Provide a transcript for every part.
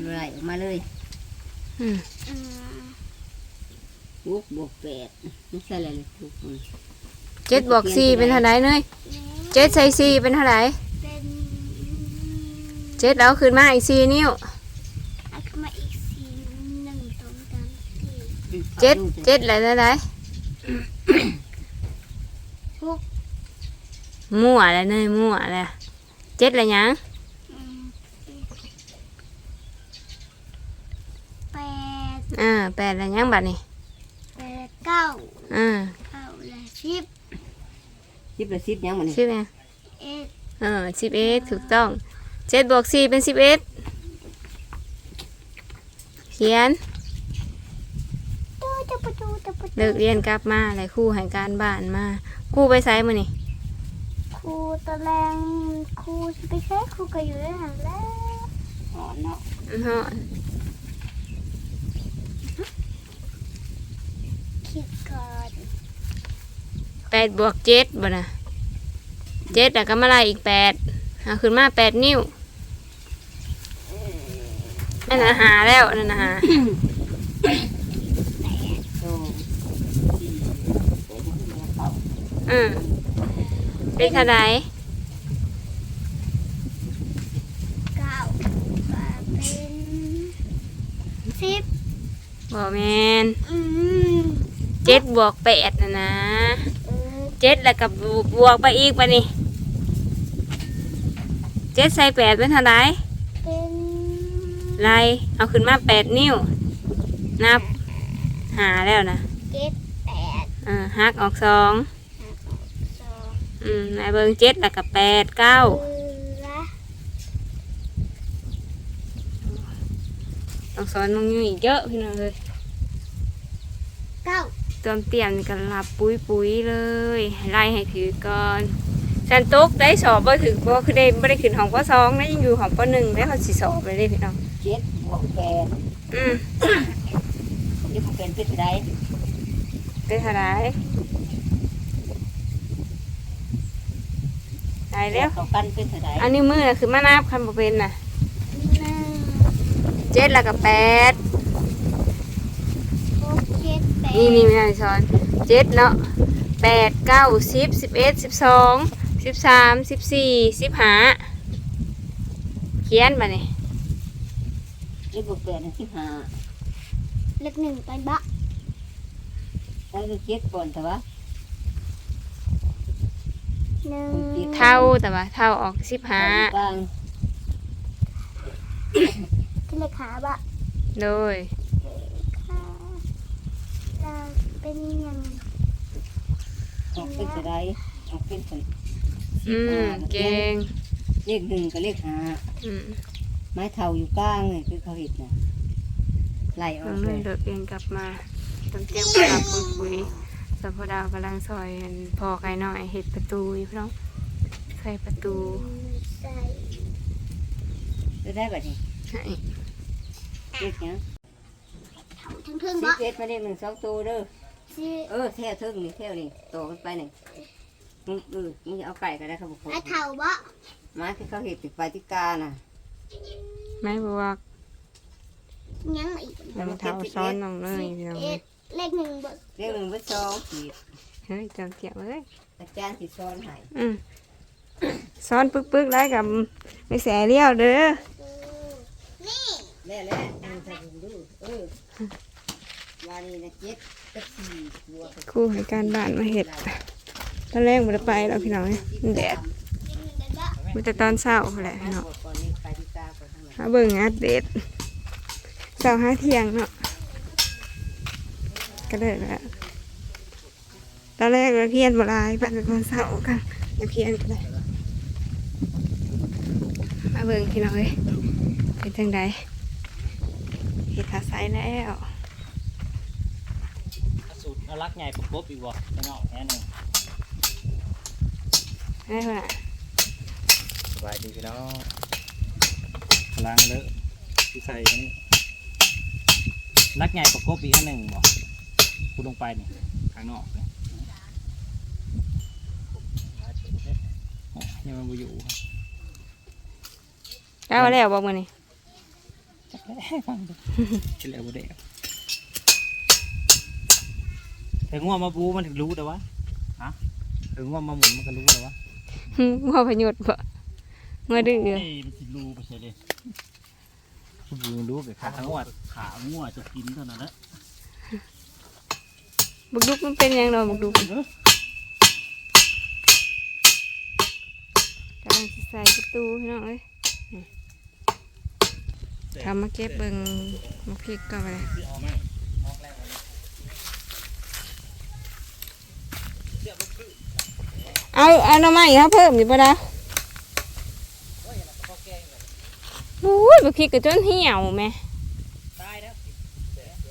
ไหลออกมาเลยอืมอืมหกบวกแปดไม่ใช่อะไรเลยทุกคนเจ็ดบวกสี่เป็นเท่าไหรเนยนี่เจ็ดใส่สี่เป็นเท่าไหรเป็นเจ็ดแล้วขึ้นมาอีกสี่นิ้วเอาขึ้นมาอีกสี่หนึ่งสองสามสี่เจ็ดเจ็ดอะไรเท่าไหรหกมั่วอะไรเนยมั่วอะไรเจ็ดอะไรหยัง อืมแปด อ่าแปดอะไรหยังบัดนี่แปดเก้าอ่าเก้าและสิบสิบละสิบยังมันนี่สิบเองเอ็ดเออสิบเอ็ดถูกต้องเจ็ดบวกสี่เป็นสิบเอ็ดเขียนตูจะประตูจะประตูเลิกเรียนกลับมาอะไรครู่ให้การบ้านมาครู่ไปไซมือนี่ครูตะแรงครูสิไปใช้ครูก็อยู่ในนั้นแหล้วอ๋อเนาะอื้อหือ คิดก่อนแปดบวกเจ็ดบ่นะเจ็ดแล้วก็มาไล่อีกแปดเอาขึ้นมาแปดนิ้วนั่นนะหาแล้วนั่นนะหาสองสี่แปดยังไม่เข้าอืมเป็นเท่าไหรเก้าก็เป็นสิบบอกแมนอืม เจ็ดบวกแปดนะนะเออเจ็ดแล้วก็บวกไปอีกปะนี่เจ็ดใส่แปดเป็นเท่าไหรเป็นไล่เอาขึ้นมาแปดนิ้ว นับ หาแล้วนะเจ็ดแปดอ่าหักออกสองสองอืมนายเบิงเจ็ดแล้วก็แปดเก้าเออละต้องสอนมึงอยู่อีกเยอะพี่น้องเลยเก้าเตรียมเตรียมนี่กันหลับปุ้ยปุ้ยๆเลยให้ไล่ให้ถือก่อนฉันตกได้สอบบ่ถึงบ่คือได้ไม่ได้ขึ้นห้องปสองนะยังอยู่ห้องปหนึ่งได้เขาสิสอบไปเลยพี่น้องเจ็ดบวกแปดอืมยี่สิบเป็นเป็นไรเป็นเท่าไหรได้แล้วเขากันเป็นเท่าไหรอันนี้มือน่ะคือมานับคันบ่เป็นน่ะหนึ่งเจ็ดแล้วก็แปดหกเจ็ดแปด นี่นี่ไม่ได้สอนเจ็ดเนาะแปดเก้าสิบสิบเอ็ดสิบสองสิบสามสิบสี่สิบห้าเขียนมาเนี่ยเจ็ดบวกแปดเป็นสิบห้าเลขหนึ่งไปบะแล้วก็เจ็ดก่อนแต่ว่าหนึ่งเท่าแต่ว่าเท่าออกสิบห้าที่เลขขาบะโดย ขา เราเป็นยังออกเป็นเท่าไหรออกเป็นเท่าอืมเก่งเลขหนึ่งกับเลขห้าอืมไม้เท่าอยู่กลางเลยคือเขาเห็ดน่ะไล่ออน้อกงเลเล่ยนเดิกเองกลับมาตำเตียงกลับคุยคุยสัมพดาวกำลังซอยอันพอไกลหน่อยเห็ดประตูอยู่พี่น้องใส่ประตูใส่จะได้แบบนี้ให้เลขเนี้ยทั้งเพิ่งสิบะบเอ็ดมาเลขหนึ่งสองตัวเด้อ สิเออแท่เทิงนี่แท่นี่โตกันไปนี่มึงเออมึงจะเอาไก่ก็ได้ครับผมไอ้เท่าบะไม้ที่เขาเห็ดติดไปที่กาน่ะไม่บวกยังอีกน้ำเท้าซ้อนน้องเนยพี่น้องเอ็ดเลขหนึ่งบะเลขหนึ่งเป็นสองขีดเฮ้ยจำเตียงเลยอาจารย์สิซ้อนให้อืมซ้อนปึ๊กๆได้กับไม่แสเลี้ยวเด้อนี่แล้วแล้วมึงจะดูเออ วานี่นะเจ็ดกับสี่ตัวครู่ให้การบ้านมาเห็ดตอนแรกมันไปแล้วพี่น้องแดดกินหนึ่ตอนเช้าแหละพี่น้องก่อนนี้ไปที่กาก่อนทั้งหาเบิ่งอัปเดตเช้าหาเที่ยงเนาะก็เลยแหละตอนแรกเราเพียนบ่ลายปันเป็นคนเศร้ากันอย่าเพียนก็ได้มาเบิ่งพี่น้องเอ้ยเป็นจังใดเห็ดหาไซแล้ว สูตรเอารักใหญ่ประกบอีกบ่ไปนอกแค่หนึ่งได้เพื่อนอะสบายดีพี่น้องล้างเลอะที่ใส่อันนี้รักใหญ่ประกบอีกอันหนึ่งบ่พูดลงไปนี่ข้างนอกเนี่ยโอ้ยังมันบ่อยู่ได้มาแล้วบอกมือนี่จักแล้วฟังดู ชิแล้วบ่ได้แต่ง่วงมาบูมันถึงรู้แต่ว่าฮะถึงง่วงมาหมุนมันก็รู้แต่ว่างัวพยศบ่งัวดื้อเอ้ยมันสิรูไปใช่เลยคุณบูรู้ไปขาง่วงขางัวจะกินเท่านั้นแหละบักดุกมันเป็นหยังดอกบักดุกกำลังสิใส่ประตูพี่น้องเอ้ยนี่ทำมาเก็บเบิ่งมาพริกก็ไป เอาเอาหน่อไม้ครับเพิ่มอยู่ปะนะโอ้ยบักพริกกระจนเหี่ยวแม่ตายแล้ว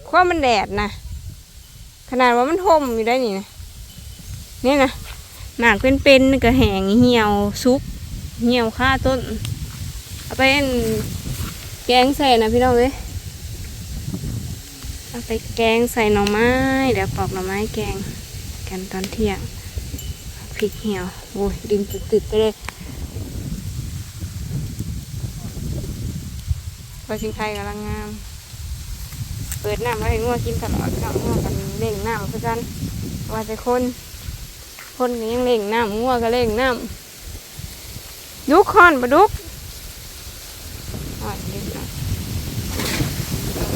ความมันแดดนะขนาดว่ามันห่มอยู่ได้นี่นะนี่นะหมากเป็นๆนี่ก็แห้งเหี่ยวซุก เหี่ยวค่าต้นเอาไปแกงใส่นะพี่น้องเอ้ยเอาไปแกงใส่หน่อไม้เดี๋ยวปอกหน่อไม้แกงกันตอนเที่ยง ริกเหี่ยวโอ้ยดึงตึดๆไปเลยพอชิงไทยกำลังงาม เปิดน้ำไว้ให้งัวกินตลอดพี่น้องงัวกันเล่งน้ำคือกันว่าแต่คน คนก็ยังเล่งน้ำงัวก็เล่งน้ำดุกคอนบดุกอ่อยเด็กนะ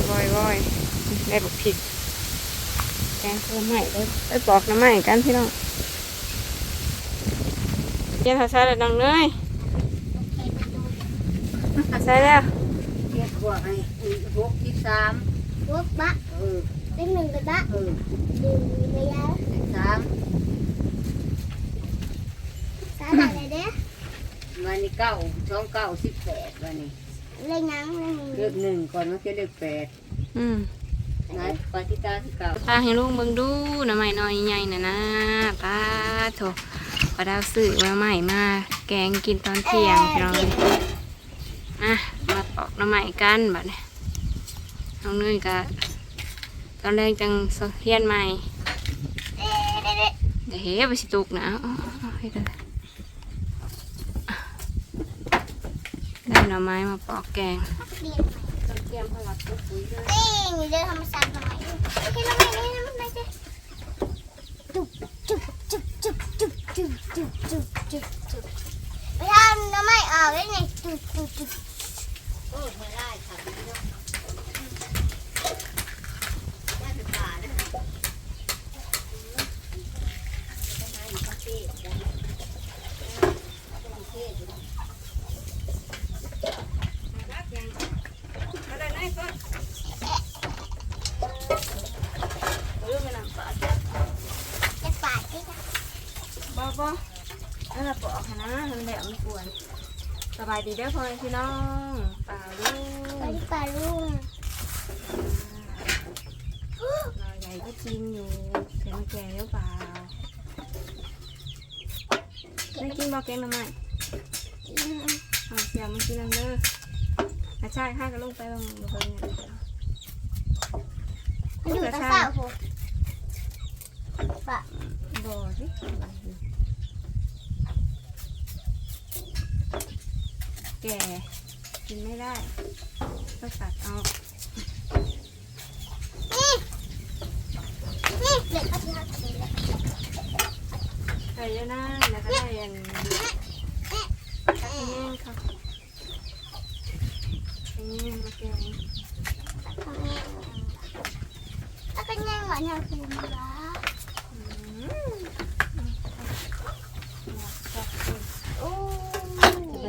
บ่อยบ่อยๆได้บุกผิดแกงเพิ่มใหม่ได้ไปปอกน้ำใหม่กันพี่น้อง เย็นทาใส่แล้วดังเลยใส่แล้วเจ็ดบวกให้หกที่สามวกบะเออเลขหนึ่งเป็นบะเออดึงไปยาวสามสามอะไรเด้อวันนี้เก้าสองเก้าสิบแปดวันนี้เลขหยังเลขหนึ่งเลขหนึ่งก่อนมันจะเลขแปดอืมนายปฏิตาที่เก้าตาให้ลุงเบิ่งดูหน้ำใหม่น้อยใหญ่น่ะนะตาโถ ปลาดาวซื้อมาใหม่มาแกงกินตอนเที่ยงพี่น้องเอ้ยอะมาปอกน้ำใหม่กันบัดนี้น้องนุ้ยก็ตอนแรกจังเฮียนใหม่เดี๋ยวเฮ้ไปสิตุกนะได้หน่อไม้มาปอกแกงเตรียมพลัดปุ๋ยด้วยนี่เรื่องธรรมศาสตร์ทำไมที่เราไม่ได้ทำไมเด้อ ไปทำไม่ออกได้ไงจุดจุดจุดโอ้ไม่ได้ค่ะพี่น้องได้เป็นป่านะไปหาอยู่ประเทศนะประเทศอยู่ มาได้ไหนก่อนเรื่องไม่นำปลา จะปาดที่นะ บ่บ่นั่น แหละปอกให้นะมันแบบไม่ควรสบายดีเด้อพ่อแม่พี่น้องป่าลูกไปที่ป่าลุงนอยใหญ่ก็จริงอยู่เสียงแก่หรือเปล่าไม่กินบอกแกงหน่อไม้อ่าเสียงมันกินแล้วเด้ออะใช่ข้าก็ลงไปลงลงไปเนี่ยมันอยู่ตะเสาโหปะบ่สิ แก่กินไม่ได้ต้องตัดออกไก่ย่านาแล้วก็ได้ยันแห้ง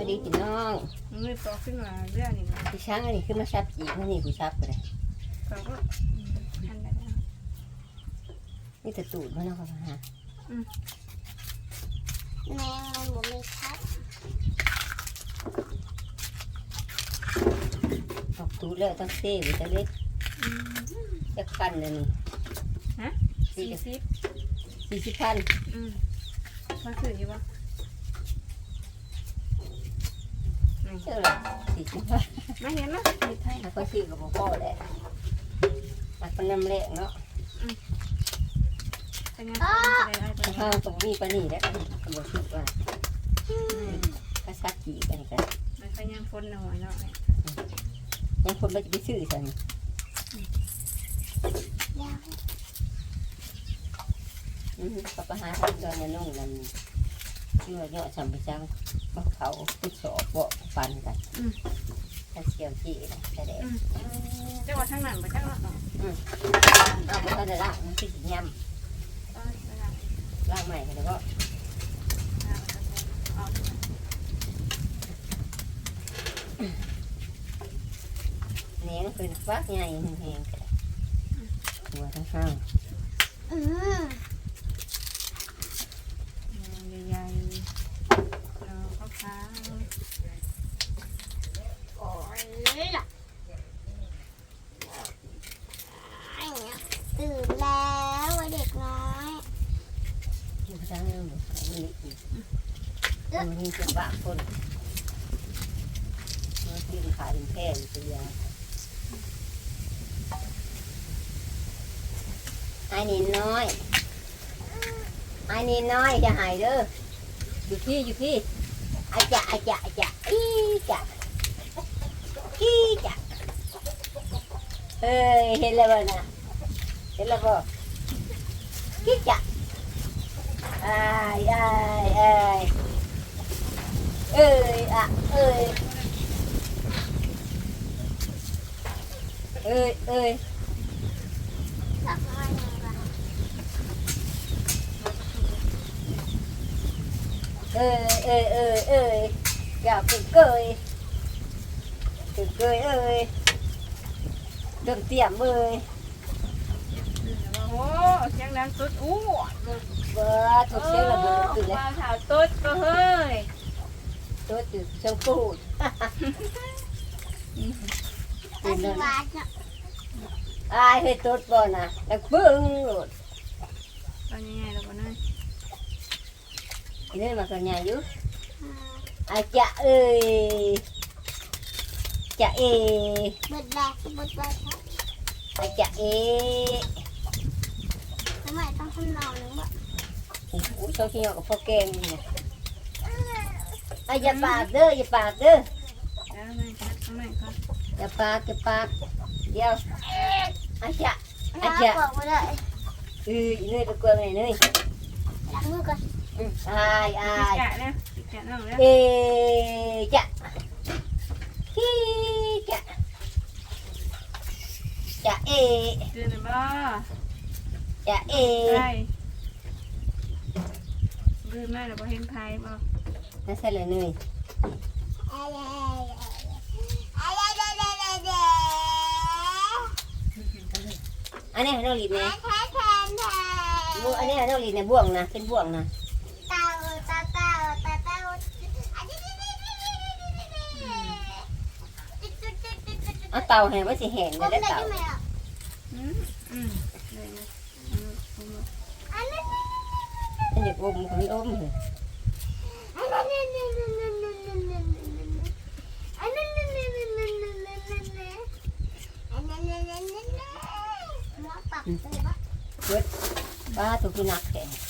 ดีพี่น้องมันเลยปอกขึ้นมาเรื่องนี้นะพี่ช้างอันนี้ขึ้นมาชับจีบนี่ผู้ชับไปเลยปอกก็ทันได้แล้วนี่แต่ตูดมันเอาเข้ามาหาแมงมันบ่มีคัดออกตูดแล้วต้องเซ่หรือจะเล็กจะพันเลยนี่ฮะสี่สี่สิบสี่สิบพันอืมมาถืออยู่ปะ เชื่อหรอสี่สิบพันมาเห็นนะมีไทยถ้าก็ชื่อกับพ่อแหละมันเป็นน้ำแรงเนาะแต่งานได้ได้ถ้าตรงนี้ปนี่แล้วก็บอกชื่อว่าก็ชับจีบกันกันมันก็ยังฝนหน่อยเนาะยังคนไม่จะไปซื้อสันยาวอืมก็ไปหาทำตอนนั้นนุ่งนั่นชื่อว่าเนาะสัมปชังเขาติดสอบบ่ ฟันกันถ้าเสียวจีนะแต่เด็กจังหวัดทางนั้นไปจังหวัดเอาไปทำแต่ละมันติดยำล่างใหม่กันแล้วก็เนี้ยเป็นฟักใหญ่แห้งๆกันหัวทั้งห้าง อืม ใหญ่ๆเราก็ค้าง โอ้ยล่ะไอ้เนี่ยตื่นแล้วไอ้เด็กน้อย อยู่ทั้งเรื่องหมดมันนี่อีกมันมีจะบะคนมันกินขาเป็นแพร่อยู่ตัวเดียวไอ้นี่น้อยไอ้นี่น้อยจะหายเด้ออยู่พี่อยู่พี่อาจะอาจะอาจะอีจะอีจะเอ้ยเห็นแล้วบ่นะเห็นแล้วบ่อีจะ ai ai ai. Ơi à ơi. Ơi ơi. Ơi ơi ơi ơi. Gạo củ cười củ cười ơi. Đường tiệm ơi. โอ้ยังแรงสุดอู้ Vâng, Vợ, thuộc là bữa từ đấy. Wow, thảo tốt cơ hơi. Từ sâu phụ. Ai hết tốt bò nè, đặc phương luôn. Bao nhiêu ngày rồi con ơi? Nên mà còn nhà chứ? ai chạ ơi. Chạ ơi. Bật bạc, bật bạc. ai chạ ơi. Cái mày tao không nào nữa. อุ้ยเขาขี้ยอกับพ่อแกงนี่นะอ่ะอย่าปากเด้ออย่าปากเด้อเอาใหม่ครับเอาใหม่ครับอย่าปากอย่าปากเดี๋ยวอาจะอาจะบอกมาเลยอือเนยไปกวนไหนเนยล้างมือก่อนอืมอายอายจะนะจะน้องนะเอจะฮีจะจะเอเดือนบ้าจะเอ บืนมาแล้วบ่เห็นไผบ่น่าใส่เลยเนยอันนี้ให้น้องลีดนี่ยบ่อันนี้ให้น้องลีดนี่ยบ่วงนะเป็นบ่วงนะเอาเต่าแห้งไว้สิแห้งได้เต่า อยอมก็ไม่อมเลยเบิดบ้าตัวพี่นักแกนี่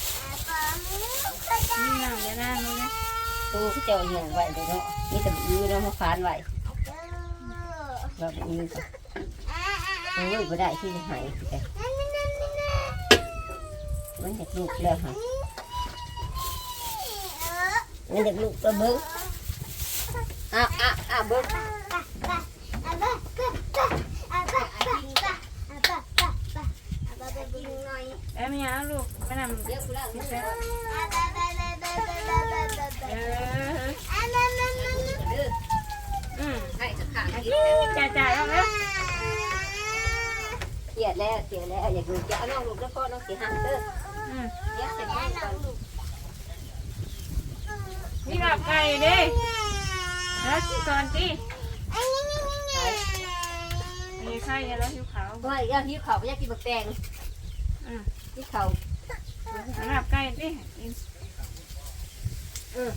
น้องจะนั่ามึงนะตัวเขาเจ้าเหี่ยงไหวเดี๋ยวเนาะนี่แต่ยืนแล้วะมาฟานไหวแบบยื้โอ้ยไม่ได้ที่หายแต่มันอยากลูกแลยวค่ะ มันจะลูกก็เบิ้งอ่ะอ่ะอ่ะเบิ้งเอ็มยังลูกไม่นำเดี๋ยวกูเล่าให้ฟังจ่าจ่าแล้วนะเกลียดแล้วเกลียดแล้วอยากดูแกน้องลูกแล้วพ่อน้องสีหันเด้อเกลียดแต่แม่ก่อน นี่ลาบไก่เด้แล้วที่ตอนที่อันนี้ไข่เนี่ยแล้วหิวขาวว่าอยากหิวเขาวก็อยากกินบักแตงอืมหิวเขาวลาบไก่ดิเออ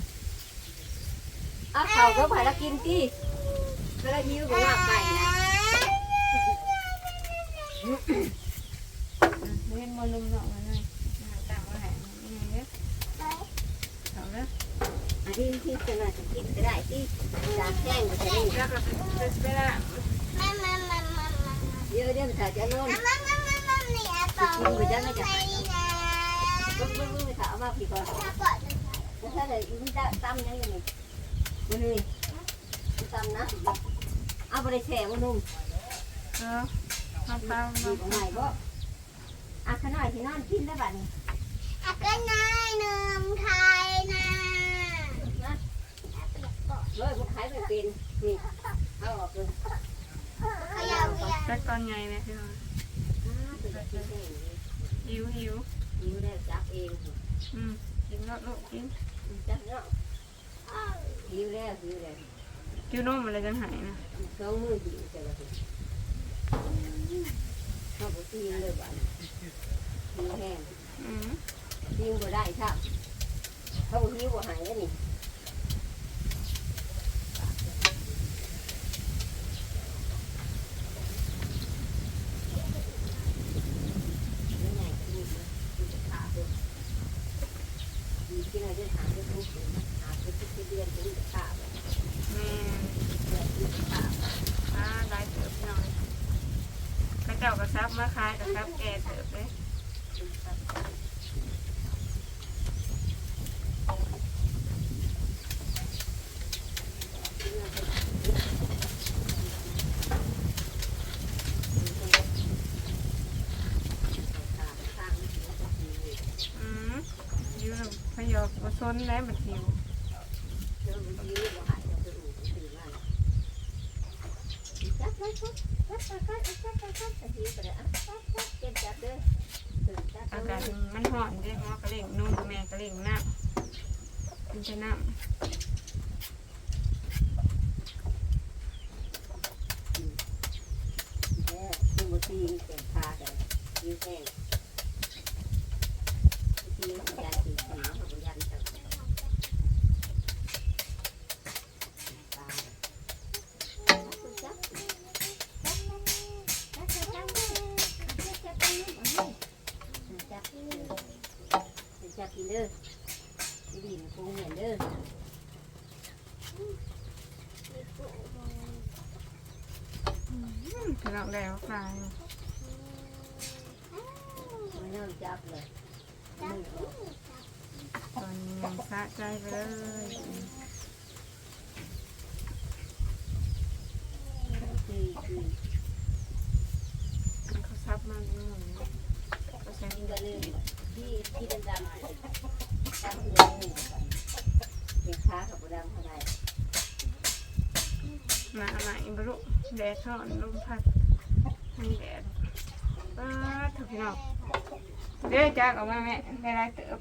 อ่เขาวก็ไปแล้วกินที่ก็ได้หิวก็ลาบไก่นะเห็นมอนุ่มเนาะมาหน่อย ยืนที่จนมาจะกินก็ได้ที่ตากแห้งก็จะได้แม่แม่แม่แม่เดี๋ยวเดี๋ยวถ่ายจะนอนแม่แม่แม่แม่นี่อาปองมึงไปจ้างไม่จ้างม่ไม่ไมึงไปถ่ายเอามาผีก่อนแล้วถ้าเลไมึงจะตั้มยังไงมึงนี่มึงตั้มนะเอาไปแช่มึงนุ่มเออมาตั้มมาใหม่ก็อาขน่อยที่นอนกินได้บ้านี้อาขน่อยหนึ่งไทย เป็นนี่เอาออกเลยขยับขยับจักตอนไงเนี่ยพี่น้องอ่าเป็นแบบนี้หิวหิวหิวได้จับเองอืมกินแล้วลูกกินจับเนาะหิวแล้วหิวแล้วกินนมอะไรจังหายนะสองมือหิวแต่ละทีเขาบอกตีนเลยบ้านหิวแห้งอืมตีนบ่ได้ครับเขาบอกหิวบ่หายแล้วนี่ไม่ไงกินกินจะขาดเลยกินอะไรจะหาจะทุกข์หาจะทุกข์เดือนจะจะขาดเลย แม่ เดือนจะขาด อ่าได้เติบพี่น้องกระเจ้ากระซับมาขาย ครับแกเติบเลยอืมหิวแล้วพยอกมาซนแล้วมันหิว อากาศมันร้อนเด้หมอกระเล่งนุ่มแม่กระเล่งน้ำมันจะน้ำ จับกินเด้อดีมันคงเหมือนเด้อ อืมพี่น้องแล้วกลาย ไม่ต้องจับเลยมือออก ตอนนี้ยังสะใจไปเลย คือคือ เขาซับ มาเรื่อยๆเขาใช้กินกันเลยที่ที่ดำดำจับเลยเป็นขากับดำเท่าไหร่มาอะไรบรุแดดร้อนลมพัดทั้งแดดป้าดถูกพี่น้องเดี๋ยวจากออกมาแม่ได้ไรเติบ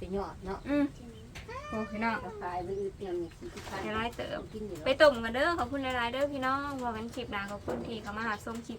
จะหยอดเนาะอืมโอ้พี่น้องกาแฟไปอืดเตรียมนี่สี่สิบพันได้ไรเติบกินอยู่ไปตุ่มกันเด้อขอบคุณหลายๆเด้อพี่น้องบอกกันคลิปหน้าขอบคุณที่เขามาหาส้มคลิป